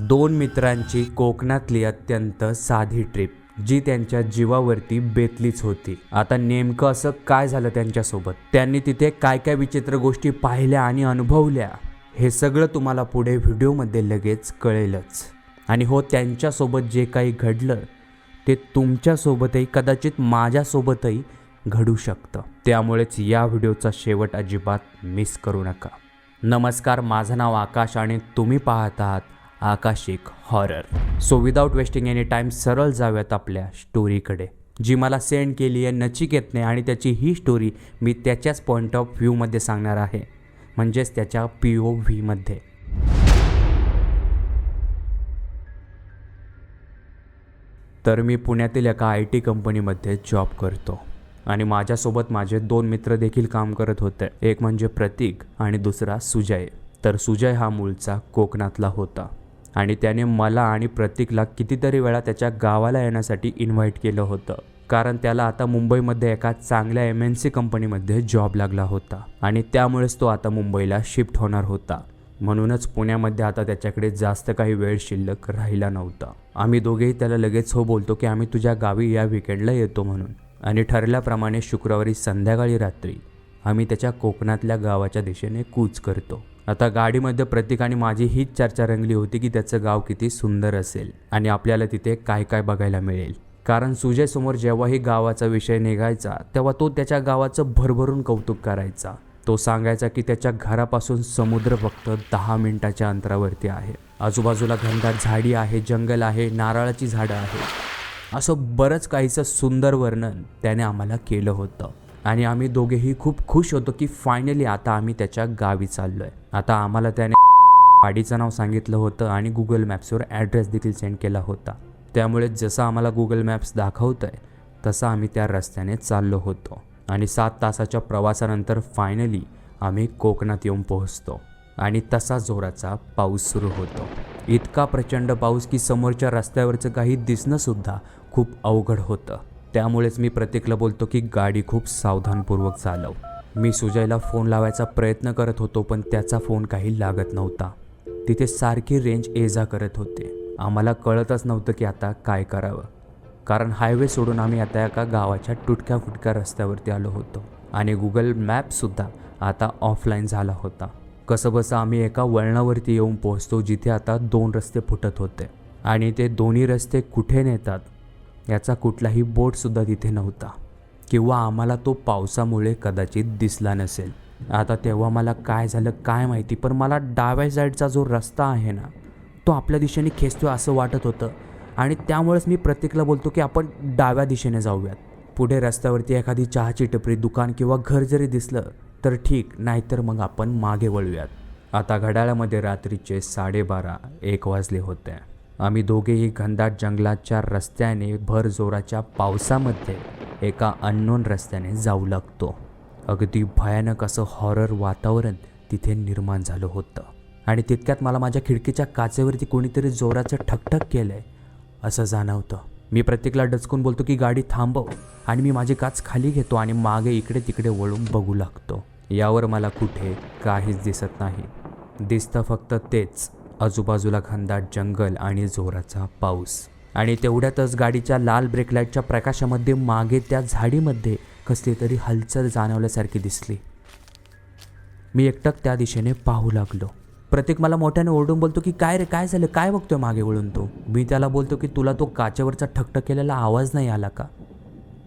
दोन मित्रांची कोकणातली अत्यंत साधी ट्रिप जी त्यांच्या जीवावरती बेतलीच होती. आता नेमकं असं काय झालं त्यांच्यासोबत? त्यांनी तिथे काय काय विचित्र गोष्टी पाहिल्या आणि अनुभवल्या? हे सगळं तुम्हाला पुढे व्हिडिओमध्ये लगेच कळेलच. आणि हो त्यांच्यासोबत जे काही घडलं ते तुमच्यासोबतही कदाचित माझ्यासोबतही घडू शकतं. त्यामुळेच या व्हिडिओचा शेवट अजिबात मिस करू नका. नमस्कार माझं नाव आकाश आणि तुम्ही पाहत आहात Aakashik horror so without wasting any time सरळ जाऊयात आपल्या स्टोरीकडे जी मला सेंड केली आहे नचिकेतने आणि त्याची ही स्टोरी मी त्याच्याच पॉईंट ऑफ व्ह्यूमध्ये सांगणार आहे. म्हणजेच त्याच्या पी ओ व्हीमध्ये तर मी पुण्यातील एका आय टी कंपनीमध्ये जॉब करतो. आणि माझ्यासोबत माझे दोन मित्र देखील काम करत होते. एक म्हणजे प्रतीक आणि दुसरा सुजय. तर सुजय हा मूळचा कोकणातला होता. आणि त्याने मला आणि प्रतीकला कितीतरी वेळा त्याच्या गावाला येण्यासाठी इन्व्हाइट केलं होतं. कारण त्याला आता मुंबईमध्ये एका चांगल्या एम एन सी कंपनीमध्ये जॉब लागला होता. आणि त्यामुळेच तो आता मुंबईला शिफ्ट होणार होता. म्हणूनच पुण्यामध्ये आता त्याच्याकडे जास्त काही वेळ शिल्लक राहिला नव्हता. आम्ही दोघेही त्याला लगेच हो बोलतो की आम्ही तुझ्या गावी या विकेंडला येतो म्हणून. आणि ठरल्याप्रमाणे शुक्रवारी संध्याकाळी रात्री आम्ही त्याच्या कोकणातल्या गावाच्या दिशेने कूच करतो. आता गाडीमध्ये प्रतीक आणि माझी हीच चर्चा रंगली होती की त्याचं गाव किती सुंदर असेल आणि आपल्याला तिथे काय काय बघायला मिळेल. कारण सुजयसमोर जेव्हाही गावाचा विषय निघायचा तेव्हा तो त्याच्या गावाचं भरभरून कौतुक करायचा. तो सांगायचा की त्याच्या घरापासून समुद्र फक्त दहा मिनिटाच्या अंतरावरती आहे. आजूबाजूला घनदाट झाडी आहे जंगल आहे नारळाची झाडं आहेत. असं बरंच काहीचं सुंदर वर्णन त्याने आम्हाला केलं होतं. आणि आम्ही दोघेही खूप खुश होतो की फायनली आता आम्ही त्याच्या गावी चाललो आहे आता आम्हाला त्याने वाडीचं नाव सांगितलं होतं आणि गुगल मॅप्सवर ॲड्रेस देखील सेंड केला होता. त्यामुळे जसं आम्हाला गुगल मॅप्स दाखवतं आहे तसं आम्ही त्या रस्त्याने चाललो होतो. आणि सात तासाच्या प्रवासानंतर फायनली आम्ही कोकणात येऊन पोहोचतो. आणि तसा जोराचा पाऊस सुरू होतो. इतका प्रचंड पाऊस की समोरच्या रस्त्यावरचं काही दिसणंसुद्धा खूप अवघड होतं. त्यामुळेच मी प्रत्येकला बोलतो की गाडी खूप सावधानपूर्वक चालव. मी सुजयला फोन लावायचा प्रयत्न करत होतो पण त्याचा फोन काही लागत नव्हता. तिथे सारखी रेंज ये जा करत होते. आम्हाला कळतच नव्हतं की आता काय करावं. कारण हायवे सोडून आम्ही आता एका गावाच्या तुटक्या फुटक्या रस्त्यावरती आलो होतो. आणि गुगल मॅपसुद्धा आता ऑफलाईन झाला होता. कसंबसं आम्ही एका वळणावरती येऊन पोहोचतो जिथे आता दोन रस्ते फुटत होते. आणि ते दोन्ही रस्ते कुठे नेतात? याचा कुठलाही बोटसुद्धा तिथे नव्हता. किंवा आम्हाला तो पावसामुळे कदाचित दिसला नसेल. आता तेव्हा मला काय झालं काय माहिती पण मला डाव्या साईडचा जो रस्ता आहे ना तो आपल्या दिशेने खेचतोय असं वाटत होतं. आणि त्यामुळेच मी प्रत्येकला बोलतो की आपण डाव्या दिशेने जाऊयात. पुढे रस्त्यावरती एखादी चहाची टपरी दुकान किंवा घर जरी दिसलं तर ठीक नाहीतर मग आपण मागे वळूयात. आता घड्याळामध्ये रात्रीचे साडेबारा एक वाजले होते. आम्ही दोघेही घनदाट जंगलाच्या रस्त्याने भर जोराच्या पावसामध्ये एका अननोन रस्त्याने जाऊ लागतो. अगदी भयानक असं हॉरर वातावरण तिथे निर्माण झालं होतं. आणि तितक्यात मला माझ्या खिडकीच्या काचेवरती कोणीतरी जोराचं ठकठक केलं आहे असं जाणवतं. मी प्रत्येकला डचकून बोलतो की गाडी थांबव. आणि मी माझी काच खाली घेतो आणि मागे इकडे तिकडे वळून बघू लागतो. यावर मला कुठे काहीच दिसत नाही. दिसतं फक्त तेच. आजूबाजूला घनदाट जंगल आणि जोराचा पाऊस. आणि तेवढ्यातच गाडीच्या लाल ब्रेक लाईटच्या प्रकाशामध्ये मागे त्या झाडीमध्ये कसली तरी हलचल जाणवल्यासारखी दिसली. मी एकटक त्या दिशेने पाहू लागलो. प्रत्येक मला मोठ्याने ओरडून बोलतो की काय रे काय झालं? काय बघतोय मागे वळून तो? मी त्याला बोलतो की तुला तो काचेवरचा ठकठक केलेला आवाज नाही आला का?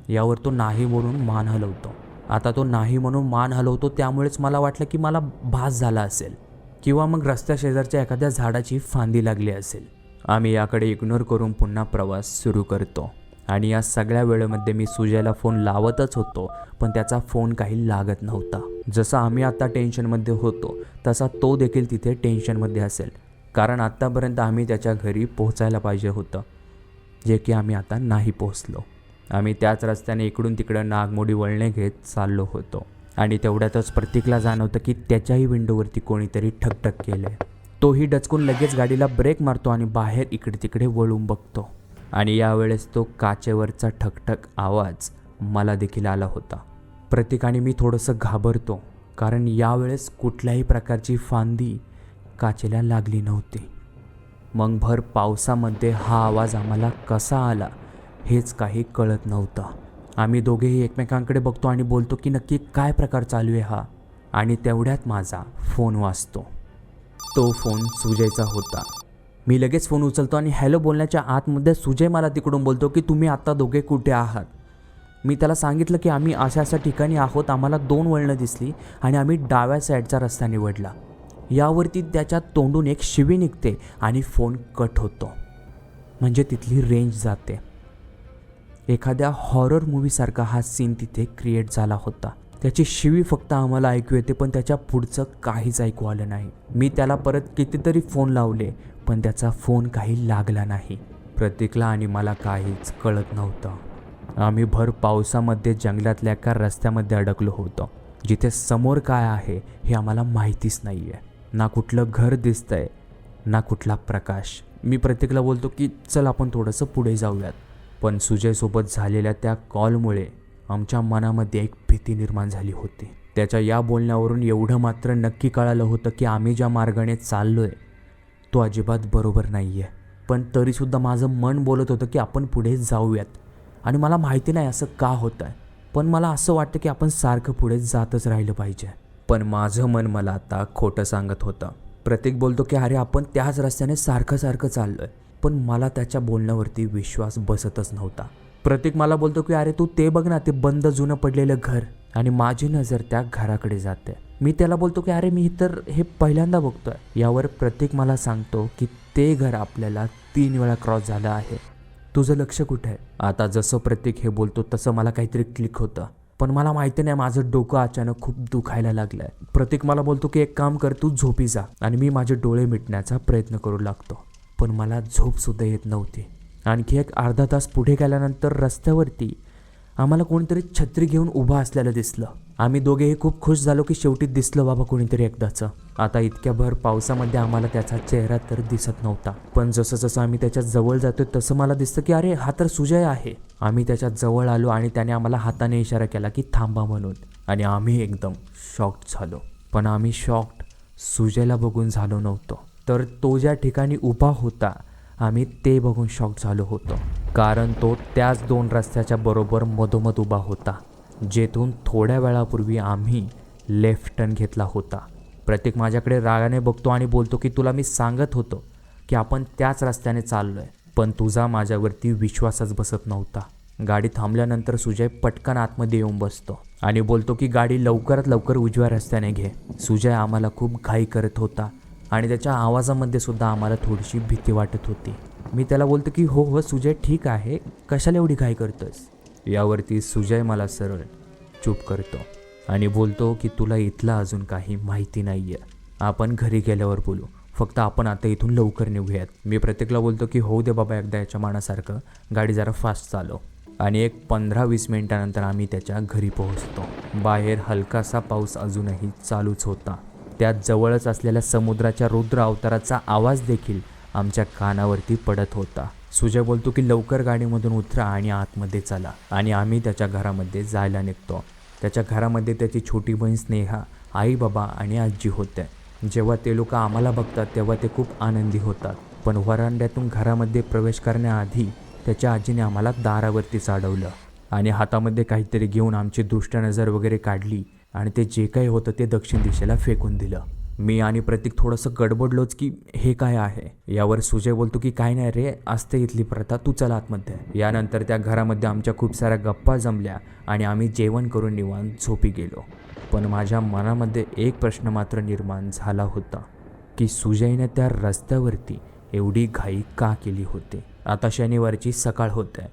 यावर तो नाही म्हणून मान हलवतो. आता तो नाही म्हणून मान हलवतो त्यामुळेच मला वाटलं की मला भास झाला असेल. किंवा मग रस्त्या शेजारच्या एखाद्या झाडाची फांदी लागली असेल. आम्ही याकडे इग्नोर करून पुन्हा प्रवास सुरू करतो. आणि या सगळ्या वेळेमध्ये मी सुजयला फोन लावतच होतो पण त्याचा फोन काही लागत नव्हता. जसा आम्ही आता टेन्शनमध्ये होतो तसा तो देखील तिथे टेन्शनमध्ये असेल. कारण आत्तापर्यंत आम्ही त्याच्या घरी पोहोचायला पाहिजे होतं जे की आम्ही आता नाही पोहोचलो. आम्ही त्याच रस्त्याने इकडून तिकडं नागमोडी वळणे घेत चाललो होतो. आणि तेवढ्यातच प्रतीकला जाणवतं की त्याच्याही विंडोवरती कोणीतरी ठकठक केलं आहे तोही डचकून लगेच गाडीला ब्रेक मारतो आणि बाहेर इकडे तिकडे वळून बघतो. आणि यावेळेस तो काचेवरचा ठकठक आवाज मला देखील आला होता. प्रत्येकाने मी थोडंसं घाबरतो कारण यावेळेस कुठल्याही प्रकारची फांदी काचेला लागली नव्हती. मग भर पावसामध्ये हा आवाज आम्हाला कसा आला हेच काही कळत नव्हतं. आम्ही दोघेही एकमेकांकडे बघतो आणि बोलतो की नक्की काय प्रकार चालू आहे हा. आणि तेवढ्यात माझा फोन वाचतो तो फोन सुजयचा होता. मी लगेच फोन उचलतो आणि हॅलो बोलण्याच्या आतमध्ये सुजय मला तिकडून बोलतो की तुम्ही आत्ता दोघे कुठे आहात? मी त्याला सांगितलं की आम्ही अशा अशा ठिकाणी आहोत आम्हाला दोन वळणं दिसली आणि आम्ही डाव्या साईडचा रस्ता निवडला. यावरती त्याच्या तोंडून एक शिवी निघते आणि फोन कट होतो. म्हणजे तिथली रेंज जाते. एखाद्या हॉरर मूवीसारखा हा सीन तिथे क्रिएट झाला होता. त्याची शिवी फक्त आम्हाला ऐकू येते पण त्याच्या पुढचं काहीच ऐकू आलं नाही. मी त्याला परत कितीतरी फोन लावले पण त्याचा फोन काही लागला नाही. प्रतीकला आणि मला काहीच कळत नव्हतं. आम्ही भर पावसामध्ये जंगलातल्या एका रस्त्यामध्ये अडकलो होतो. जिथे समोर काय आहे हे आम्हाला माहितीच नाही आहे ना कुठलं घर दिसतंय ना कुठला प्रकाश. मी प्रत्येकला बोलतो की चल आपण थोडंसं पुढे जाऊयात. पण सुजयसोबत झालेल्या त्या कॉलमुळे आमच्या मनामध्ये एक भीती निर्माण झाली होती. त्याच्या या बोलण्यावरून एवढं मात्र नक्की कळालं होतं की आम्ही ज्या मार्गाने चाललोय तो अजिबात बरोबर नाही आहे पण तरीसुद्धा माझं मन बोलत होतं की आपण पुढे जाऊयात. आणि मला माहिती नाही असं का होतं आहे पण मला असं वाटतं की आपण सारखं पुढे जातच राहिलं पाहिजे. पण माझं मन मला आता खोटं सांगत होतं. प्रत्येक बोलतो की अरे आपण त्याच रस्त्याने सारखं सारखं चाललोय. पण मला त्याच्या बोलण्यावरती विश्वास बसतच नव्हता. प्रतीक मला बोलतो की अरे तू ते बघ ना ते बंद जुनं पडलेलं घर आणि माझी नजर त्या घराकडे जाते. मी त्याला बोलतो की अरे मी तर हे पहिल्यांदा बघतोय. यावर प्रतीक मला सांगतो की ते घर आपल्याला तीन वेळा क्रॉस झालं आहे. तुझं लक्ष कुठे आहे? आता जसं प्रतीक हे बोलतो तसं मला काहीतरी क्लिक होतं. पण मला माहिती नाही माझं डोकं अचानक खूप दुखायला लागलंय. प्रतीक मला बोलतो की एक काम कर तू झोपी जा आणि मी माझे डोळे मिटण्याचा प्रयत्न करू लागतो. पण मला झोपसुद्धा येत नव्हती. आणखी एक अर्धा तास पुढे गेल्यानंतर रस्त्यावरती आम्हाला कोणीतरी छत्री घेऊन उभा असलेलं दिसलं. आम्ही दोघेही खूप खुश झालो की शेवटी दिसलं बाबा कोणीतरी एकदाचं. आता इतक्या भर पावसामध्ये आम्हाला त्याचा चेहरा तर दिसत नव्हता. पण जसं जसं आम्ही त्याच्याजवळ जातोय तसं मला दिसतं की अरे हा तर सुजय आहे. आम्ही त्याच्याजवळ आलो आणि त्याने आम्हाला हाताने इशारा केला की थांबा म्हणून. आणि आम्ही एकदम शॉक्ड झालो. पण आम्ही शॉक्ड सुजयला बघून झालो नव्हतो. तर तो ज्या ठिकाणी उभा होता आम्ही ते बघून शॉक झालो होतो. कारण तो त्याच दोन रस्त्याच्या बरोबर मधोमध उभा होता जेथून थोड्या वेळापूर्वी आम्ही लेफ्ट टर्न घेतला होता. प्रत्येक माझ्याकडे रागाने बघतो आणि बोलतो की तुला मी सांगत होतो की आपण त्याच रस्त्याने चाललो आहे पण तुझा माझ्यावरती विश्वासच बसत नव्हता. गाडी थांबल्यानंतर सुजय पटकन आतमध्ये येऊन बसतो आणि बोलतो की गाडी लवकरात लवकर उजव्या रस्त्याने घे. सुजय आम्हाला खूप घाई करत होता आणि त्याच्या आवाजामध्ये सुद्धा आम्हाला थोडीशी भीती वाटत होती. मी त्याला बोलतो की हो हो सुजय ठीक आहे. कशाला एवढी घाई करतोस यावरती सुजय मला सरळ चूप करतो आणि बोलतो की तुला इथला अजून काही माहिती नाही आहे आपण घरी गेल्यावर बोलू. फक्त आपण आता इथून लवकर निघूयात. मी प्रत्येकला बोलतो की होऊ दे बाबा एकदा याच्या मानासारखं. गाडी जरा फास्ट चालव. आणि एक पंधरा वीस मिनिटानंतर आम्ही त्याच्या घरी पोहोचतो. बाहेर हलकासा पाऊस अजूनही चालूच होता. त्यात जवळच असलेल्या समुद्राच्या रुद्र अवताराचा आवाज देखील आमच्या कानावरती पडत होता. सुजय बोलतो की लवकर गाडीमधून उतरा आणि आतमध्ये चला आणि आम्ही त्याच्या घरामध्ये जायला निघतो. त्याच्या घरामध्ये त्याची छोटी बहीण स्नेहा आई बाबा आणि आजी होते. जेव्हा ते लोक आम्हाला बघतात तेव्हा ते खूप आनंदी होतात. पण वरांड्यातून घरामध्ये प्रवेश करण्याआधी त्याच्या आजीने आम्हाला दारावरती चाडवलं आणि हातामध्ये काहीतरी घेऊन आमची दृष्टनजर वगैरे काढली आणि ते जे काही होतं ते दक्षिण दिशेला फेकून दिलं. मी आणि प्रतीक थोडंसं गडबडलोच की हे काय आहे? यावर सुजय बोलतो की काय नाही रे असते इथली प्रथा तू चला आतमध्ये. यानंतर त्या घरामध्ये आमच्या खूप साऱ्या गप्पा जमल्या आणि आम्ही जेवण करून निवांत झोपी गेलो. पण माझ्या मनामध्ये एक प्रश्न मात्र निर्माण झाला होता की सुजयने त्या रस्त्यावरती एवढी घाई का केली होती? आता शनिवारची सकाळ होते.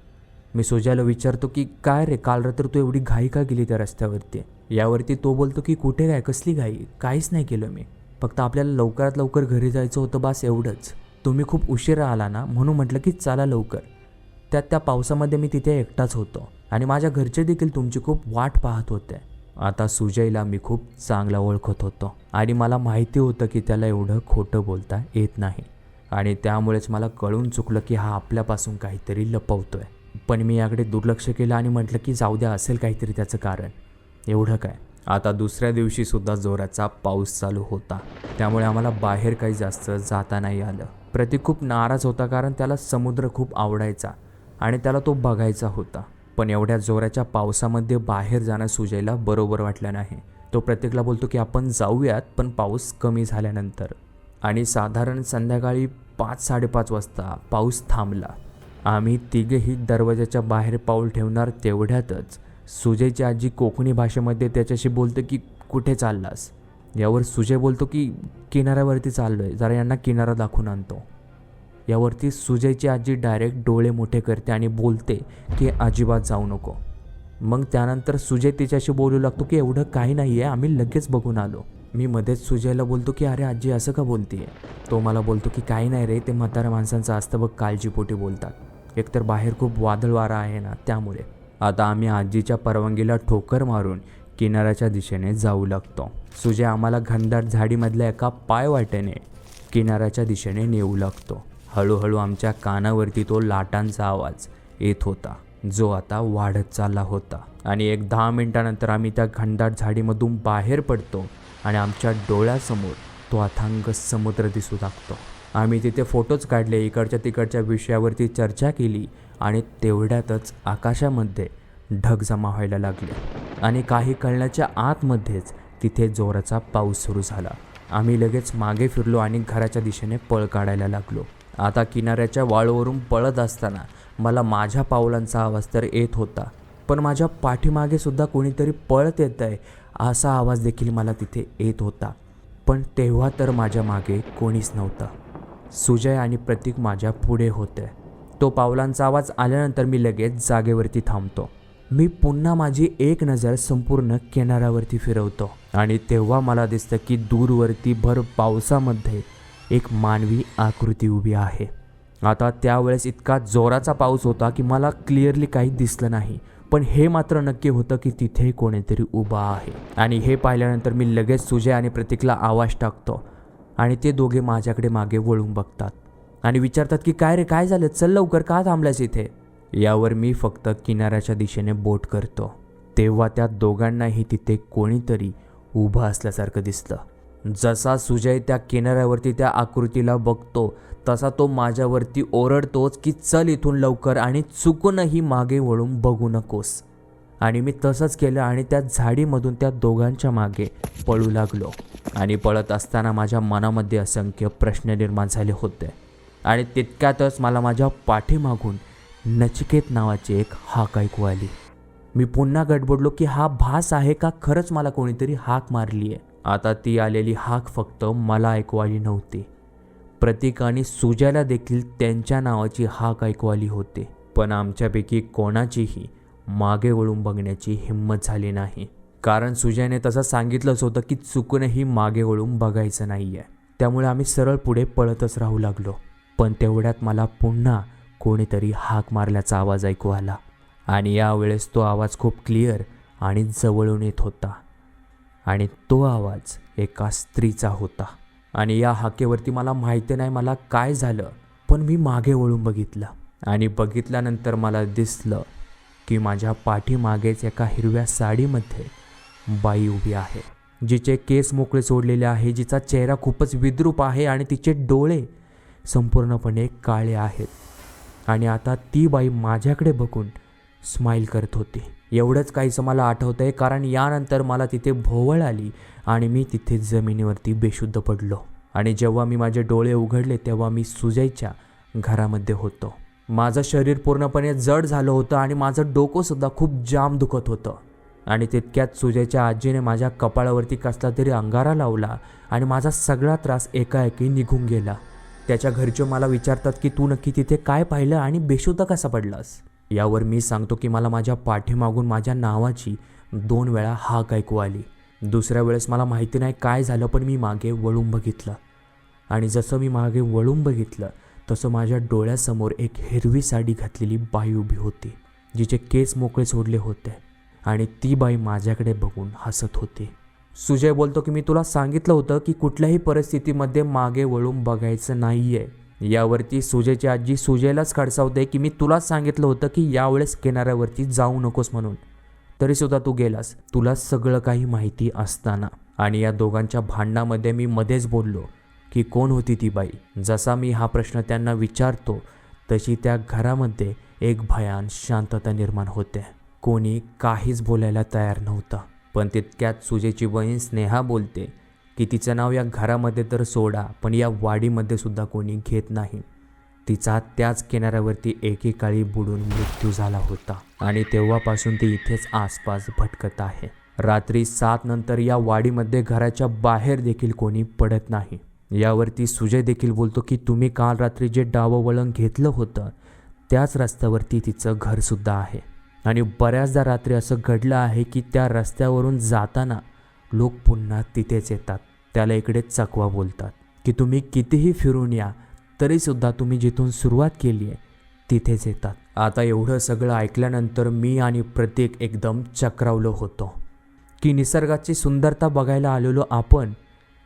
मी सुजयला विचारतो की काय रे काल रात्र तू एवढी घाई का केली त्या रस्त्यावरती? यावरती तो बोलतो की कुठे काय कसली घाई काहीच नाही केलं मी. फक्त आपल्याला लवकरात लवकर घरी जायचं होतं बास एवढंच. तुम्ही खूप उशिरा आला ना म्हणून म्हटलं की चला लवकर. त्यात त्या पावसामध्ये मी तिथे एकटाच होतो आणि माझ्या घरचे देखील तुमची खूप वाट पाहत होते. आता सुजयला मी खूप चांगला ओळखत होतो आणि मला माहिती होतं की त्याला एवढं खोटं बोलता येत नाही. आणि त्यामुळेच मला कळून चुकलं की हा आपल्यापासून काहीतरी लपवतोय. पण मी याकडे दुर्लक्ष केलं आणि म्हटलं की जाऊ द्या असेल काहीतरी त्याचं कारण. एवढं काय? आता दुसऱ्या दिवशीसुद्धा जोराचा पाऊस चालू होता. त्यामुळे आम्हाला बाहेर काही जास्त जाता नाही आलं. प्रतीक खूप नाराज होता कारण त्याला समुद्र खूप आवडायचा आणि त्याला तो बघायचा होता. पण एवढ्या जोराच्या पावसामध्ये बाहेर जाणं सुजयला बरोबर वाटलं नाही. तो प्रत्येकला बोलतो की आपण जाऊयात पण पाऊस कमी झाल्यानंतर. आणि साधारण संध्याकाळी पाच साडेपाच वाजता पाऊस थांबला. आम्ही तिघेही दरवाजाच्या बाहेर पाऊल ठेवणार तेवढ्यातच सुजयची आजी कोकणी भाषेमध्ये त्याच्याशी बोलते की कुठे चाललास? यावर सुजय बोलतो की किनाऱ्यावरती चाललो आहे जरा यांना किनारा दाखवून आणतो. यावरती सुजयची आजी डायरेक्ट डोळे मोठे करते आणि बोलते की अजिबात जाऊ नको. मग त्यानंतर सुजय तिच्याशी बोलू लागतो की एवढं काही नाही आहे आम्ही लगेच बघून आलो. मी मध्येच सुजयला बोलतो की अरे आजी असं का बोलतीये? तो मला बोलतो की काही नाही रे. ते म्हाताऱ्या माणसांचं असतं बघ काळजीपोटी बोलतात. एकतर बाहेर खूप वादळ वारा आहे ना त्यामुळे. आता आम्ही आजीच्या परवानगीला ठोकर मारून किनाऱ्याच्या दिशेने जाऊ लागतो. सुजय आम्हाला घनदाट झाडीमधल्या एका पायवाटेने किनाऱ्याच्या दिशेने नेऊ लागतो. हळूहळू आमच्या कानावरती तो लाटांचा आवाज येत होता जो आता वाढत चालला होता. आणि एक दहा मिनिटानंतर आम्ही त्या घनदाट झाडीमधून बाहेर पडतो आणि आमच्या डोळ्यासमोर तो अथांग समुद्र दिसू लागतो. आम्ही तिथे फोटोज काढले इकडच्या तिकडच्या विषयावरती चर्चा केली आणि तेवढ्यातच आकाशामध्ये ढग जमा व्हायला लागले. आणि काही कळण्याच्या आतमध्येच तिथे जोराचा पाऊस सुरू झाला. आम्ही लगेच मागे फिरलो आणि घराच्या दिशेने पळ काढायला लागलो. आता किनाऱ्याच्या वाळूवरून पळत असताना मला माझ्या पावलांचा आवाज तर येत होता पण माझ्या पाठीमागे सुद्धा कोणीतरी पळत येत आहे असा आवाज देखील मला तिथे येत होता. पण तेव्हा तर माझ्या मागे कोणीच नव्हतं. सुजय आणि प्रतीक माझ्या पुढे होते. तो पावलांचा आवाज आल्यानंतर मी लगेच जागेवरती थांबतो. मी पुन्हा माझी एक नजर संपूर्ण किनाऱ्यावरती फिरवतो आणि तेव्हा मला दिसतं की दूरवरती भर पावसामध्ये एक मानवी आकृती उभी आहे. आता त्यावेळेस इतका जोराचा पाऊस होता की मला क्लिअरली काही दिसलं नाही पण हे मात्र नक्की होतं की तिथे कोणीतरी उभा आहे. आणि हे पाहिल्यानंतर मी लगेच सुजय आणि प्रतीकला आवाज टाकतो आणि ते दोघे माझ्याकडे मागे वळून बघतात. आणि विचारतात की काय रे काय झालं? चल लवकर का थांबल्यास इथे? यावर मी फक्त किनाऱ्याच्या दिशेने बोट करतो. तेव्हा त्या दोघांनाही तिथे कोणीतरी उभं असल्यासारखं दिसलं जसा सुजय त्या किनाऱ्यावरती त्या आकृतीला बघतो तसा तो माझ्यावरती ओरडतोच की चल इथून लवकर आणि चुकूनही मागे वळून बघू नकोस. आणि मी तसंच केलं आणि त्या झाडीमधून त्या दोघांच्या मागे पळू लागलो. आणि पळत असताना माझ्या मनामध्ये असंख्य प्रश्न निर्माण झाले होते. आणि तितक्यातच मला माझ्या पाठीमागून नचिकेत नावाची एक हाक ऐकू आली. मी पुन्हा गडबडलो की हा भास आहे का? खरंच मला कोणीतरी हाक मारली आहे. आता ती आलेली हाक फक्त मला ऐकू आली नव्हती. प्रतीक आणि सुजयला देखील त्यांच्या नावाची हाक ऐकू आली होती. पण आमच्यापैकी कोणाचीही मागे वळून बघण्याची हिंमत झाली नाही. कारण सुजयने तसं सांगितलंच होतं की चुकूनही मागे वळून बघायचं नाही आहे त्यामुळे आम्ही सरळ पुढे पळतच राहू लागलो. पण तेवढ्यात मला पुन्हा कोणीतरी हाक मारल्याचा आवाज ऐकू आला. आणि यावेळेस तो आवाज खूप क्लिअर आणि जवळून येत होता. आणि तो आवाज एका स्त्रीचा होता. आणि या हाकेवरती मला माहिती नाही मला काय झालं पण मी मागे वळून बघितलं. आणि बघितल्यानंतर मला दिसलं की माझ्या पाठीमागेच एका हिरव्या साडीमध्ये बाई उभी आहे जिचे केस मोकळे सोडलेले आहे जिचा चेहरा खूपच विद्रूप आहे आणि तिचे डोळे संपूर्णपणे काळे आहेत. आणि आता ती बाई माझ्याकडे बघून स्माईल करत होती. एवढंच काहीसं मला आठवतं आहे कारण यानंतर मला तिथे भोवळ आली आणि मी तिथे जमिनीवरती बेशुद्ध पडलो. आणि जेव्हा मी माझे डोळे उघडले तेव्हा मी सुजयच्या घरामध्ये होतो. माझं शरीर पूर्णपणे जड झालं होतं आणि माझं डोकंसुद्धा खूप जाम दुखत होतं. आणि तितक्यात सुजयच्या आजीने माझ्या कपाळावरती कसला तरी अंगारा लावला आणि माझा सगळा त्रास एकाएकी निघून गेला. त्याच्या घरचे मला विचारतात की तू नक्की तिथे काय पाहिलं आणि बेशुद्ध कसा पडलास? यावर मी सांगतो की मला माझ्या पाठीमागून माझ्या नावाची दोन वेळा हाक ऐकू आली. दुसऱ्या वेळेस मला माहिती नाही काय झालं पण मी मागे वळून बघितलं आणि जसं मी मागे वळून बघितलं तसं माझ्या डोळ्यासमोर एक हिरवी साडी घातलेली बाई उभी होती जिचे केस मोकळे सोडले होते. आणि ती बाई माझ्याकडे बघून हसत होती. सुजय बोलतो की मी तुला सांगितलं होतं की कुठल्याही परिस्थितीमध्ये मागे वळून बघायचं नाही आहे यावरती सुजयची आजी सुजयलाच खडसावते की मी तुलाच सांगितलं होतं की यावेळेस किनाऱ्यावरती जाऊ नकोस म्हणून. तरीसुद्धा तू गेलास. तुला सगळं काही माहिती असताना. आणि या दोघांच्या भांडणामध्ये मी मध्येच बोललो की कोण होती ती बाई? जसा मी हा प्रश्न त्यांना विचारतो तशी त्या घरामध्ये एक भयान शांतता निर्माण होते. कोणी काहीच बोलायला तयार नव्हतं. पण तितक्यात सुजेची बहीण स्नेहा बोलते की तिचं नाव या घरामध्ये तर सोडा पण या वाडीमध्ये सुद्धा कोणी घेत नाही. तिचा त्याच किनाऱ्यावरती एकेकाळी बुडून मृत्यू झाला होता आणि तेव्हापासून ती इथेच आसपास भटकत आहे. रात्री सात नंतर या वाडीमध्ये घराच्या बाहेर देखील कोणी पडत नाही. यावरती सुजय देखील बोलतो की तुम्ही काल रात्री जे डावं वळण घेतलं होतं त्याच रस्त्यावरती तिचं घरसुद्धा आहे. आणि बऱ्याचदा रात्री असं घडलं आहे की त्या रस्त्यावरून जाताना लोक पुन्हा तिथेच येतात. त्याला इकडे चकवा बोलतात की तुम्ही कितीही फिरून या तरीसुद्धा तुम्ही जिथून सुरुवात केली आहे तिथेच येतात. आता एवढं सगळं ऐकल्यानंतर मी आणि प्रत्येक एकदम चक्रावलो होतो. की निसर्गाची सुंदरता बघायला आलेलो आपण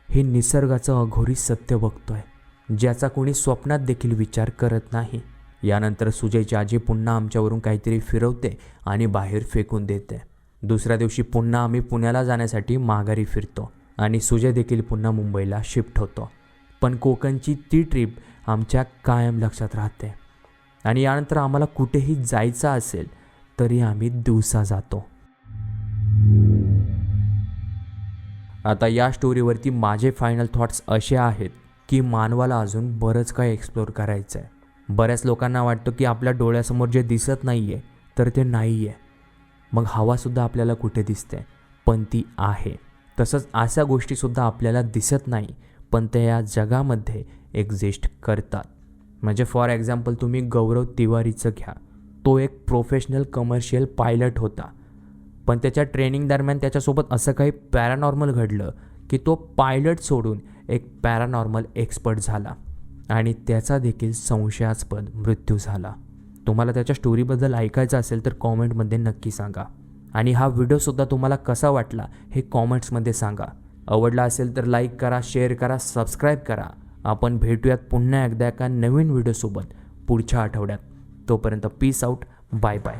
हे निसर्गाचं अघोरी सत्य बघतोय ज्याचा कोणी स्वप्नात देखील विचार करत नाही. यानंतर सुजयची आजी पुन्हा आमच्यावरून काहीतरी फिरवते आणि बाहेर फेकून देते. दुसऱ्या दिवशी पुन्हा आम्ही पुण्याला जाण्यासाठी माघारी फिरतो आणि सुजय देखील पुन्हा मुंबईला शिफ्ट होतो. पण कोकणची ती ट्रीप आमच्या कायम लक्षात राहते. आणि यानंतर आम्हाला कुठेही जायचं असेल तरी आम्ही दिवसा जातो. आता या स्टोरीवरती माझे फायनल थॉट्स असे आहेत की मानवाला अजून बरंच काही एक्सप्लोअर करायचं आहे बऱ्याच लोकांना वाटतं की आपल्या डोळ्यासमोर जे दिसत नाही आहे तर ते नाही आहे मग हवासुद्धा आपल्याला कुठे दिसते? पण ती आहे. तसंच अशा गोष्टीसुद्धा आपल्याला दिसत नाही पण ते या जगामध्ये एक्झिस्ट करतात. म्हणजे फॉर एक्झाम्पल तुम्ही गौरव तिवारीचं घ्या. तो एक प्रोफेशनल कमर्शियल पायलट होता. पण त्याच्या ट्रेनिंग दरम्यान त्याच्यासोबत असं काही पॅरानॉर्मल घडलं की तो पायलट सोडून एक पॅरानॉर्मल एक्सपर्ट झाला. आणि त्याचा देखील संशयास्पद मृत्यू झाला. तुम्हाला त्याच्या स्टोरीबद्दल ऐकायचं असेल तर कॉमेंटमध्ये नक्की सांगा. आणि हा व्हिडिओसुद्धा तुम्हाला कसा वाटला हे कॉमेंट्समध्ये सांगा. आवडला असेल तर लाईक करा शेअर करा सबस्क्राईब करा. आपण भेटूयात पुन्हा एकदा एका नवीन व्हिडिओसोबत पुढच्या आठवड्यात. तोपर्यंत पीस आऊट बाय बाय